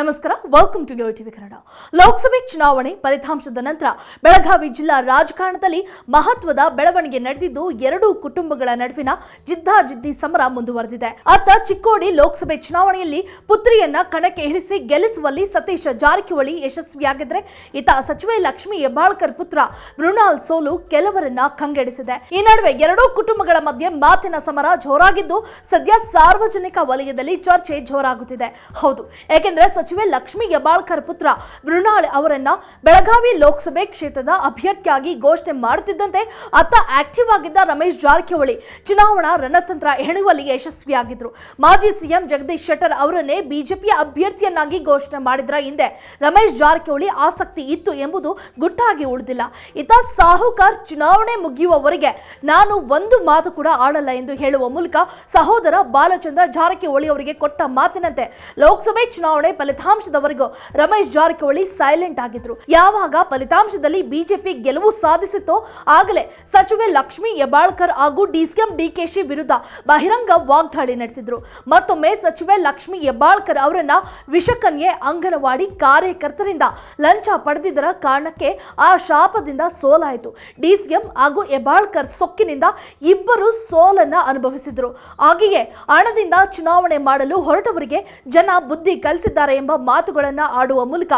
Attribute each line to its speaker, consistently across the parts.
Speaker 1: ನಮಸ್ಕಾರ welcome to TV Kannada. ಲೋಕಸಭೆ ಚುನಾವಣೆ ಫಲಿತಾಂಶದ ನಂತರ ಬೆಳಗಾವಿ ಜಿಲ್ಲಾ ರಾಜಕಾರಣದಲ್ಲಿ ಮಹತ್ವದ ಬೆಳವಣಿಗೆ ನಡೆದಿದ್ದು ಎರಡೂ ಕುಟುಂಬಗಳ ನಡುವಿನ ಜಿದ್ದಾಜಿದ್ದಿ ಸಮರ ಮುಂದುವರೆದಿದೆ. ಅತ್ತ ಚಿಕ್ಕೋಡಿ ಲೋಕಸಭೆ ಚುನಾವಣೆಯಲ್ಲಿ ಪುತ್ರಿಯನ್ನ ಕಣಕ್ಕೆ ಇಳಿಸಿ ಗೆಲ್ಲಿಸುವಲ್ಲಿ ಸತೀಶ್ ಜಾರಕಿಹೊಳಿ ಯಶಸ್ವಿಯಾಗಿದ್ರೆ ಇತ ಸಚಿವೆ ಲಕ್ಷ್ಮಿ ಹೆಬ್ಬಾಳ್ಕರ್ ಪುತ್ರ ಮೃಣಾಲ್ ಸೋಲು ಕೆಲವರನ್ನ ಕಂಗೆಡಿಸಿದೆ. ಈ ನಡುವೆ ಎರಡೂ ಕುಟುಂಬಗಳ ಮಧ್ಯೆ ಮಾತಿನ ಸಮರ ಜೋರಾಗಿದ್ದು ಸದ್ಯ ಸಾರ್ವಜನಿಕ ವಲಯದಲ್ಲಿ ಚರ್ಚೆ ಜೋರಾಗುತ್ತಿದೆ. ಹೌದು ಸಚಿವೆ ಲಕ್ಷ್ಮಿ ಹೆಬ್ಬಾಳ್ಕರ್ ಪುತ್ರ ಮೃಣಾಳ್ ಅವರನ್ನ ಬೆಳಗಾವಿ ಲೋಕಸಭೆ ಕ್ಷೇತ್ರದ ಅಭ್ಯರ್ಥಿಯಾಗಿ ಘೋಷಣೆ ಮಾಡುತ್ತಿದ್ದಂತೆ ಅತ್ತ ಆಕ್ಟಿವ್ ಆಗಿದ್ದ ರಮೇಶ್ ಜಾರಕಿಹೊಳಿ. ಚುನಾವಣಾ ರಣತಂತ್ರ ಹೆಣುವಲ್ಲಿ ಯಶಸ್ವಿಯಾಗಿದ್ರು. ಮಾಜಿ ಸಿಎಂ ಜಗದೀಶ್ ಶೆಟ್ಟರ್ ಅವರನ್ನೇ ಬಿಜೆಪಿಯ ಅಭ್ಯರ್ಥಿಯನ್ನಾಗಿ ಘೋಷಣೆ ಮಾಡಿದ್ರ ಹಿಂದೆ ರಮೇಶ್ ಜಾರಕಿಹೊಳಿ ಆಸಕ್ತಿ ಇತ್ತು ಎಂಬುದು ಗುಟ್ಟಾಗಿ ಉಳಿದಿಲ್ಲ. ಇತ ಸಾಹುಕಾರ್ ಚುನಾವಣೆ ಮುಗಿಯುವವರೆಗೆ ನಾನು ಒಂದು ಮಾತು ಕೂಡ ಆಡಲ್ಲ ಎಂದು ಹೇಳುವ ಮೂಲಕ ಸಹೋದರ ಬಾಲಚಂದ್ರ ಜಾರಕಿಹೊಳಿ ಅವರಿಗೆ ಕೊಟ್ಟ ಮಾತಿನಂತೆ ಲೋಕಸಭೆ ಚುನಾವಣೆ ಫಲಿತಾಂಶದವರೆಗೂ ರಮೇಶ್ ಜಾರಕಿಹೊಳಿ ಸೈಲೆಂಟ್ ಆಗಿದ್ರು. ಯಾವಾಗ ಫಲಿತಾಂಶದಲ್ಲಿ ಬಿಜೆಪಿ ಗೆಲುವು ಸಾಧಿಸಿತೋ ಆಗಲೇ ಸಚಿವೆ ಲಕ್ಷ್ಮಿ ಹೆಬ್ಬಾಳ್ಕರ್ ಹಾಗೂ ಡಿಸಿಎಂ ಡಿಕೆಶಿ ವಿರುದ್ಧ ಬಹಿರಂಗ ವಾಗ್ದಾಳಿ ನಡೆಸಿದ್ರು. ಮತ್ತೊಮ್ಮೆ ಸಚಿವೆ ಲಕ್ಷ್ಮಿ ಹೆಬ್ಬಾಳ್ಕರ್ ಅವರನ್ನ ವಿಷಕನ್ಯೆ ಅಂಗನವಾಡಿ ಕಾರ್ಯಕರ್ತರಿಂದ ಲಂಚ ಪಡೆದಿದ್ದರ ಕಾರಣಕ್ಕೆ ಆ ಶಾಪದಿಂದ ಸೋಲಾಯಿತು. ಡಿಸಿಎಂ ಹಾಗೂ ಹೆಬ್ಬಾಳ್ಕರ್ ಸೊಕ್ಕಿನಿಂದ ಇಬ್ಬರು ಸೋಲನ್ನ ಅನುಭವಿಸಿದ್ರು. ಹಾಗೆಯೇ ಹಣದಿಂದ ಚುನಾವಣೆ ಮಾಡಲು ಹೊರಟವರಿಗೆ ಜನ ಬುದ್ಧಿ ಕಲಿಸಿದ್ದಾರೆ ಎಂಬ ಮಾತುಗಳನ್ನ ಆಡುವ ಮೂಲಕ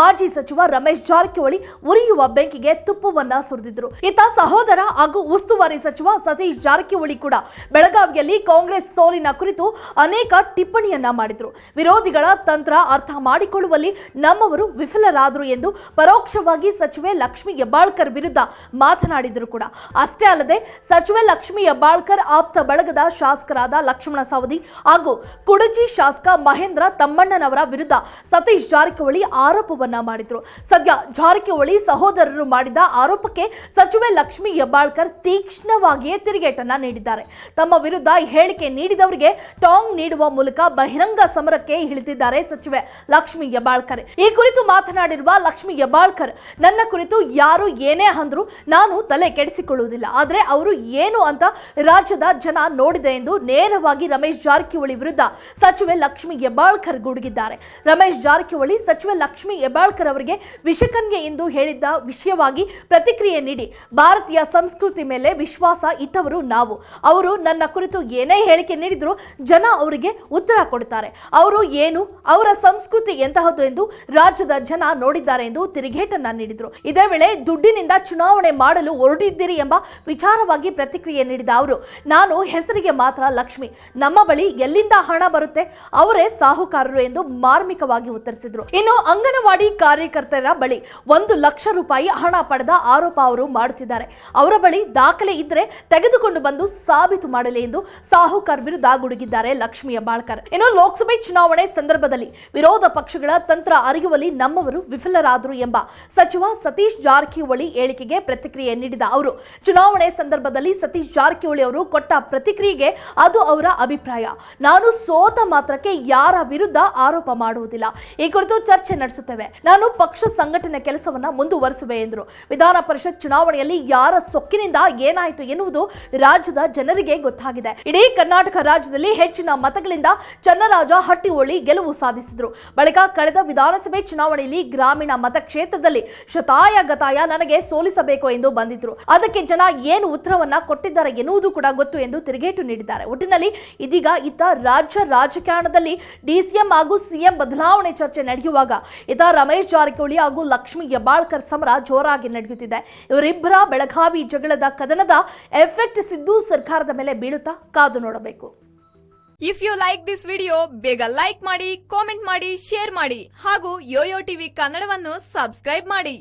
Speaker 1: ಮಾಜಿ ಸಚಿವ ರಮೇಶ್ ಜಾರಕಿಹೊಳಿ ಉರಿಯುವ ಬೆಂಕಿಗೆ ತುಪ್ಪವನ್ನ ಸುರಿದಿದ್ರು. ಇತ್ತ ಸಹೋದರ ಹಾಗೂ ಉಸ್ತುವಾರಿ ಸಚಿವ ಸತೀಶ್ ಜಾರಕಿಹೊಳಿ ಕೂಡ ಬೆಳಗಾವಿಯಲ್ಲಿ ಕಾಂಗ್ರೆಸ್ ಸೋಲಿನ ಕುರಿತು ಅನೇಕ ಟಿಪ್ಪಣಿಯನ್ನ ಮಾಡಿದ್ರು. ವಿರೋಧಿಗಳ ತಂತ್ರ ಅರ್ಥ ಮಾಡಿಕೊಳ್ಳುವಲ್ಲಿ ನಮ್ಮವರು ವಿಫಲರಾದರು ಎಂದು ಪರೋಕ್ಷವಾಗಿ ಸಚಿವೆ ಲಕ್ಷ್ಮಿ ಹೆಬ್ಬಾಳ್ಕರ್ ವಿರುದ್ಧ ಮಾತನಾಡಿದರು ಕೂಡ. ಅಷ್ಟೇ ಅಲ್ಲದೆ ಸಚಿವೆ ಲಕ್ಷ್ಮಿ ಹೆಬ್ಬಾಳ್ಕರ್ ಆಪ್ತ ಬಳಗದ ಶಾಸಕರಾದ ಲಕ್ಷ್ಮಣ ಸವದಿ ಹಾಗೂ ಕುಡಚಿ ಶಾಸಕ ಮಹೇಂದ್ರ ತಮ್ಮಣ್ಣನವರ ವಿರುದ್ಧ ಸತೀಶ್ ಜಾರಕಿಹೊಳಿ ಆರೋಪವನ್ನ ಮಾಡಿದ್ರು. ಸದ್ಯ ಜಾರಕಿಹೊಳಿ ಸಹೋದರರು ಮಾಡಿದ ಆರೋಪಕ್ಕೆ ಸಚಿವೆ ಲಕ್ಷ್ಮಿ ಹೆಬ್ಬಾಳ್ಕರ್ ತೀಕ್ಷ್ಣವಾಗಿಯೇ ತಿರುಗೇಟನ್ನ ನೀಡಿದ್ದಾರೆ. ತಮ್ಮ ವಿರುದ್ಧ ಹೇಳಿಕೆ ನೀಡಿದವರಿಗೆ ಟಾಂಗ್ ನೀಡುವ ಮೂಲಕ ಬಹಿರಂಗ ಸಮರಕ್ಕೆ ಇಳಿದಿದ್ದಾರೆ ಸಚಿವೆ ಲಕ್ಷ್ಮಿ ಹೆಬ್ಬಾಳ್ಕರ್. ಈ ಕುರಿತು ಮಾತನಾಡಿರುವ ಲಕ್ಷ್ಮಿ ಹೆಬ್ಬಾಳ್ಕರ್, ನನ್ನ ಕುರಿತು ಯಾರು ಏನೇ ಅಂದ್ರು ನಾನು ತಲೆ ಕೆಡಿಸಿಕೊಳ್ಳುವುದಿಲ್ಲ. ಆದ್ರೆ ಅವರು ಏನು ಅಂತ ರಾಜ್ಯದ ಜನ ನೋಡಿದೆ ಎಂದು ನೇರವಾಗಿ ರಮೇಶ್ ಜಾರಕಿಹೊಳಿ ವಿರುದ್ಧ ಸಚಿವೆ ಲಕ್ಷ್ಮಿ ಹೆಬ್ಬಾಳ್ಕರ್ ಗುಡುಗಿದ್ದಾರೆ. ರಮೇಶ್ ಜಾರಕಿಹೊಳಿ, ಸಚಿವ ಲಕ್ಷ್ಮಿ ಹೆಬ್ಬಾಳ್ಕರ್ ಅವರಿಗೆ ವಿಷಕನ್ಯೆ ಎಂದು ಹೇಳಿದ್ದ ವಿಷಯವಾಗಿ ಪ್ರತಿಕ್ರಿಯೆ ನೀಡಿ ಭಾರತೀಯ ಸಂಸ್ಕೃತಿ ಮೇಲೆ ವಿಶ್ವಾಸ ಇಟ್ಟವರು ನಾವು. ಅವರು ನನ್ನ ಕುರಿತು ಏನೇ ಹೇಳಿಕೆ ನೀಡಿದ್ರು ಜನ ಅವರಿಗೆ ಉತ್ತರ ಕೊಡುತ್ತಾರೆ ಅವರು ಏನು, ಅವರ ಸಂಸ್ಕೃತಿ ಎಂತಹದ್ದು ಎಂದು ರಾಜ್ಯದ ಜನ ನೋಡಿದ್ದಾರೆ ಎಂದು ತಿರುಗೇಟನ್ನ ನೀಡಿದ್ರು. ಇದೇ ವೇಳೆ ದುಡ್ಡಿನಿಂದ ಚುನಾವಣೆ ಮಾಡಲು ಹೊರಟಿದ್ದೀರಿ ಎಂಬ ವಿಚಾರವಾಗಿ ಪ್ರತಿಕ್ರಿಯೆ ನೀಡಿದ ಅವರು, ನಾನು ಹೆಸರಿಗೆ ಮಾತ್ರ ಲಕ್ಷ್ಮಿ. ನಮ್ಮ ಬಳಿ ಎಲ್ಲಿಂದ ಹಣ ಬರುತ್ತೆ, ಅವರೇ ಸಾಹುಕಾರರು ಎಂದು ಮಾರ್ಮಿಕವಾಗಿ ಉತ್ತರಿಸಿದ್ರು. ಇನ್ನು ಅಂಗನವಾಡಿ ಕಾರ್ಯಕರ್ತರ ಬಳಿ ಒಂದು ಲಕ್ಷ ರೂಪಾಯಿ ಹಣ ಪಡೆದ ಆರೋಪ ಅವರು ಮಾಡುತ್ತಿದ್ದಾರೆ. ಅವರ ಬಳಿ ದಾಖಲೆ ಇದ್ರೆ ತೆಗೆದುಕೊಂಡು ಬಂದು ಸಾಬೀತು ಮಾಡಲಿ ಎಂದು ಸಾಹುಕಾರ್ ವಿರುದ್ಧ ಗುಡುಗಿದ್ದಾರೆ ಲಕ್ಷ್ಮಿಯ ಬಾಳ್ಕರ್ ಇನ್ನು ಲೋಕಸಭೆ ಚುನಾವಣೆ ಸಂದರ್ಭದಲ್ಲಿ ವಿರೋಧ ಪಕ್ಷಗಳ ತಂತ್ರ ಅರಿಯುವಲ್ಲಿ ನಮ್ಮವರು ವಿಫಲರಾದರು ಎಂಬ ಸಚಿವ ಸತೀಶ್ ಜಾರಕಿಹೊಳಿ ಹೇಳಿಕೆಗೆ ಪ್ರತಿಕ್ರಿಯೆ ನೀಡಿದ ಅವರು, ಚುನಾವಣೆ ಸಂದರ್ಭದಲ್ಲಿ ಸತೀಶ್ ಜಾರಕಿಹೊಳಿ ಅವರು ಕೊಟ್ಟ ಪ್ರತಿಕ್ರಿಯೆಗೆ ಅದು ಅವರ ಅಭಿಪ್ರಾಯ. ನಾನು ಸೋತ ಮಾತ್ರಕ್ಕೆ ಯಾರ ವಿರುದ್ಧ ಆರೋಪ ಮಾಡುವುದಿಲ್ಲ. ಈ ಕುರಿತು ಚರ್ಚೆ ನಡೆಸುತ್ತೇವೆ. ನಾನು ಪಕ್ಷ ಸಂಘಟನೆ ಕೆಲಸವನ್ನ ಮುಂದುವರಿಸುವೆ ಎಂದರು. ವಿಧಾನ ಪರಿಷತ್ ಚುನಾವಣೆಯಲ್ಲಿ ಯಾರ ಸೊಕ್ಕಿನಿಂದ ಏನಾಯಿತು ಎನ್ನುವುದು ರಾಜ್ಯದ ಜನರಿಗೆ ಗೊತ್ತಾಗಿದೆ. ಇಡೀ ಕರ್ನಾಟಕ ರಾಜ್ಯದಲ್ಲಿ ಹೆಚ್ಚಿನ ಮತಗಳಿಂದ ಚನ್ನರಾಜ ಹಟ್ಟಿಹೊಳಿ ಗೆಲುವು ಸಾಧಿಸಿದ್ರು. ಬಳಿಕ ಕಳೆದ ವಿಧಾನಸಭೆ ಚುನಾವಣೆಯಲ್ಲಿ ಗ್ರಾಮೀಣ ಮತಕ್ಷೇತ್ರದಲ್ಲಿ ಶತಾಯ ಗತಾಯ ನನಗೆ ಸೋಲಿಸಬೇಕು ಎಂದು ಬಂದಿದ್ರು. ಅದಕ್ಕೆ ಜನ ಏನು ಉತ್ತರವನ್ನ ಕೊಟ್ಟಿದ್ದಾರೆ ಎನ್ನುವುದು ಕೂಡ ಗೊತ್ತು ಎಂದು ತಿರುಗೇಟು ನೀಡಿದ್ದಾರೆ. ಒಟ್ಟಿನಲ್ಲಿ ಇದೀಗ ಇತ್ತ ರಾಜ್ಯ ರಾಜಕಾರಣದಲ್ಲಿ ಡಿಸಿಎಂ ಹಾಗೂ ಸಿಎಂ ಬದಲಾವಣೆ ಚರ್ಚೆ ನಡೆಯುವಾಗ ಇತ ರಮೇಶ್ ಜಾರಕಿಹೊಳಿ ಹಾಗೂ ಲಕ್ಷ್ಮಿ ಹೆಬ್ಬಾಳ್ಕರ್ ಸಮರ ಜೋರಾಗಿ ನಡೆಯುತ್ತಿದೆ. ಇವರಿಬ್ಬರ ಬೆಳಗಾವಿ ಜಗಳದ ಕದನದ ಎಫೆಕ್ಟ್ ಸಿದ್ದು ಸರ್ಕಾರದ ಮೇಲೆ ಬೀಳುತ್ತಾ ಕಾದು ನೋಡಬೇಕು.
Speaker 2: If you like this video ಬೇಗ ಲೈಕ್ ಮಾಡಿ ಕಾಮೆಂಟ್ ಮಾಡಿ ಶೇರ್ ಮಾಡಿ ಹಾಗೂ ಯೋಯೋ ಟಿವಿ ಕನ್ನಡವನ್ನು ಸಬ್ಸ್ಕ್ರೈಬ್ ಮಾಡಿ.